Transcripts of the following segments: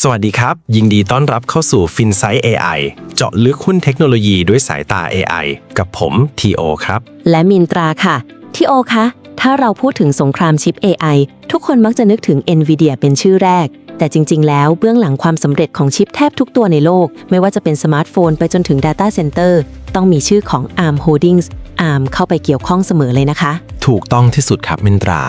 สวัสดีครับ ยินดีต้อนรับเข้าสู่ FinSight AI เจาะลึกหุ้นเทคโนโลยีด้วยสายตา AI กับผม TO ครับ และมินตราค่ะที่โอคะ ถ้าเราพูดถึงสงครามชิป AI ทุกคนมักจะนึกถึง NVIDIA เป็นชื่อแรก แต่จริง ๆ แล้วเบื้องหลังความสำเร็จของชิปแทบทุกตัวในโลก ไม่ว่าจะเป็นสมาร์ทโฟนไปจนถึง Data Center ต้องมีชื่อของ ARM Holdings ARM เข้าไปเกี่ยวข้องเสมอเลยนะคะ ถูกต้องที่สุดครับมินตรา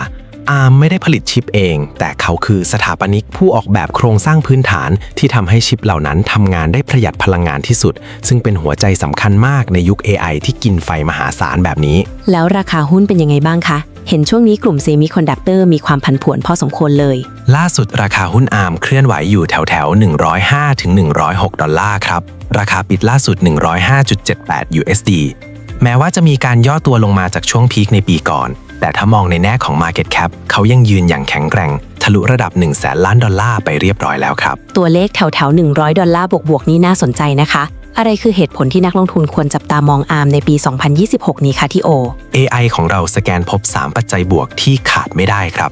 อาร์มไม่ได้ผลิตชิปเอง แต่เขาคือสถาปนิกผู้ออกแบบโครงสร้างพื้นฐานที่ทำให้ชิปเหล่านั้นทำงานได้ประหยัดพลังงานที่สุด ซึ่งเป็นหัวใจสำคัญมากในยุค AI ที่กินไฟมหาศาลแบบนี้ แล้วราคาหุ้นเป็นยังไงบ้างคะ เห็นช่วงนี้กลุ่มเซมิคอนดักเตอร์มีความผันผวนพอสมควรเลย ล่าสุดราคาหุ้นอาร์มเคลื่อนไหวอยู่แถวแถวๆ105ถึง106 ดอลลาร์ครับ ราคาปิดล่าสุด 105.78 USD แม้ว่าจะมีการย่อตัวลงมาจากช่วงพีคในปีก่อน แต่ถ้ามองในแง่ของ Market Cap เขายังยืนอย่างแข็งแกร่ง ทะลุระดับ 1 0 0 0 0แสนล้านดอลลาร์ไปเรียบร้อยแล้วครับ ตัวเลขแถวแถวๆ100 ดอลลาร์บวกๆนี่น่าสนใจนะคะ อะไรคือเหตุผลที่นักลงทุนควรจับตามองอาร์มในปี 2026 นี้คะที่โอ AI ของเราสแกนพบ 3 ปัจจัยบวกที่ขาดไม่ได้ครับ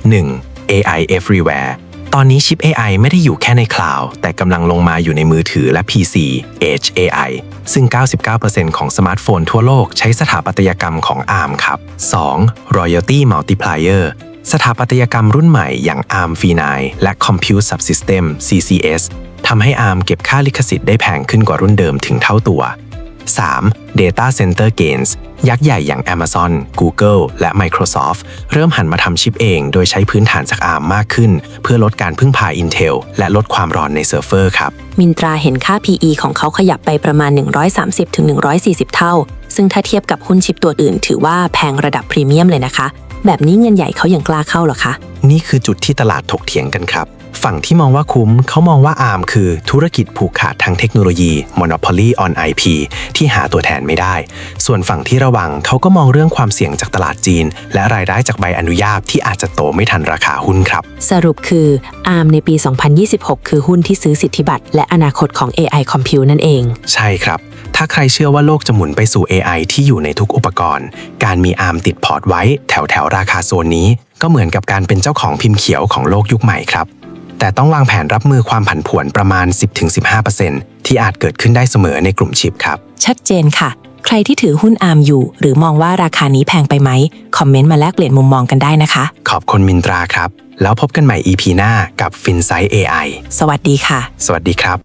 1. AI everywhere ตอนนี้ชิป AI ไม่ได้อยู่แค่ในคลาวด์แต่กำลังลงมาอยู่ในมือถือและ PC Edge AI ซึ่ง 99%ของสมาร์ทโฟนทั่วโลกใช้สถาปัตยกรรมของ ARM ครับ 2. Royalty Multiplier สถาปัตยกรรมรุ่นใหม่อย่าง ARM V9 และ Compute Subsystem CCS ทำให้ ARM เก็บค่าลิขสิทธิ์ได้แพงขึ้นกว่ารุ่นเดิมถึงเท่าตัว 3. Data Center Gains ยักษ์ใหญ่อย่าง Amazon, Google และ Microsoft เริ่มหันมาทำชิปเอง โดยใช้พื้นฐานจาก ARM มากขึ้น เพื่อลดการพึ่งพา Intel และลดความร้อนในเซิร์ฟเวอร์ครับ มินตราเห็นค่า PE ของเขาขยับไปประมาณ 130-140 เท่า ซึ่งถ้าเทียบกับหุ้นชิปตัวอื่น ถือว่าแพงระดับพรีเมียมเลยนะคะ แบบนี้เงินใหญ่เขายังกล้าเข้าเหรอคะ นี่คือจุดที่ตลาดถกเถียงกันครับ ฝั่งที่มองว่าคุ้มเขามองว่า ARM คือธุรกิจผูกขาดทางเทคโนโลยี Monopoly on IP ที่หาตัวแทนไม่ได้ ส่วนฝั่งที่ระวังเขาก็มองเรื่องความเสี่ยงจากตลาดจีน และรายได้จากใบอนุญาตที่อาจจะโตไม่ทันราคาหุ้นครับ สรุปคือ ARM ในปี 2026 คือหุ้นที่ซื้อสิทธิบัตรและอนาคตของ AI Compute นั่นเอง ใช่ครับถ้าใครเชื่อว่าโลกจะหมุนไปสู่ AI ที่อยู่ในทุกอุปกรณ์ การมี ARM ติดพอร์ตไว้แถวแถวๆราคาโซนนี้ ก็เหมือนกับการเป็นเจ้าของพิมพ์เขียวของโลกยุคใหม่ครับ แต่ต้องวางแผนรับมือความผันผวนประมาณ 10-15%ที่อาจเกิดขึ้นได้เสมอในกลุ่มชิปครับ ชัดเจนค่ะ ใครที่ถือหุ้น ARM อยู่ หรือมองว่าราคานี้แพงไปไหม คอมเมนต์มาแลกเปลี่ยนมุมมองกันได้นะคะ ขอบคุณมินตราครับ แล้วพบกันใหม่ EP หน้ากับ FinSight AI สวัสดีค่ะ สวัสดีครับ